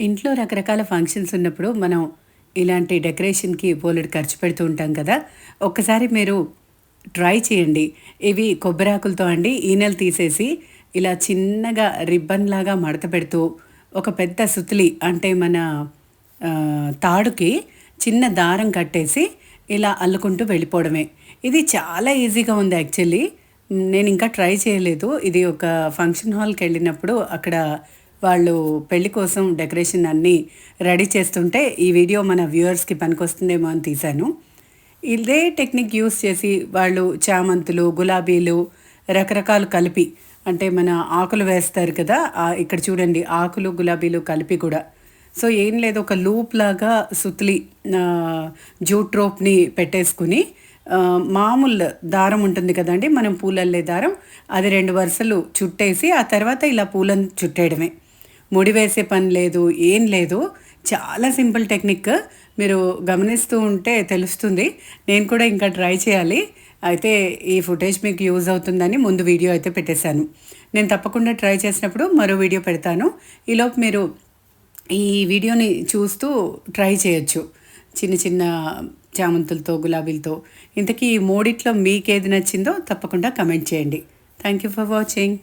ఇంట్లో రకరకాల ఫంక్షన్స్ ఉన్నప్పుడు మనం ఇలాంటి డెకరేషన్కి బోలెడు ఖర్చు పెడుతూ ఉంటాం కదా. ఒక్కసారి మీరు ట్రై చేయండి. ఇవి కొబ్బరాకులతో అండి ఈనెలు తీసేసి ఇలా చిన్నగా రిబ్బన్ లాగా మడత పెడుతూ ఒక పెద్ద సుతులి అంటే మన తాడుకి చిన్న దారం కట్టేసి ఇలా అల్లుకుంటూ వెళ్ళిపోవడమే. ఇది చాలా ఈజీగా ఉంది యాక్చువల్లీ నేను ఇంకా ట్రై చేయలేదు. ఇది ఒక ఫంక్షన్ హాల్కి వెళ్ళినప్పుడు అక్కడ వాళ్ళు పెళ్ళి కోసం డెకరేషన్ అన్నీ రెడీ చేస్తుంటే ఈ వీడియో మన వ్యూవర్స్కి పనికొస్తుందేమో అని తీశాను. ఇదే టెక్నిక్ యూస్ చేసి వాళ్ళు చామంతులు గులాబీలు రకరకాలు కలిపి అంటే మన ఆకులు వేస్తారు కదా ఇక్కడ చూడండి ఆకులు గులాబీలు కలిపి కూడా. సో ఏం లేదు ఒక లూప్ లాగా సుత్లి జూట్ రోప్ని పెట్టేసుకుని మామూలు దారం ఉంటుంది కదండి మనం పూలల్లే దారం అది రెండు వరుసలు చుట్టేసి ఆ తర్వాత ఇలా పూలను చుట్టేయడమే. ముడి వేసే పని లేదు ఏం లేదు. చాలా సింపుల్ టెక్నిక్. మీరు గమనిస్తూ ఉంటే తెలుస్తుంది. నేను కూడా ఇంకా ట్రై చేయాలి. అయితే ఈ ఫుటేజ్ మీకు యూజ్ అవుతుందని ముందు వీడియో అయితే పెట్టేశాను. నేను తప్పకుండా ట్రై చేసినప్పుడు మరో వీడియో పెడతాను. ఈలోపు మీరు ఈ వీడియోని చూస్తూ ట్రై చేయొచ్చు. చిన్న చిన్న చామంతులతో గులాబీలతో. ఇంతకీ ఈ మూడిట్లో మీకు ఏది నచ్చిందో తప్పకుండా కమెంట్ చేయండి. Thank you for watching.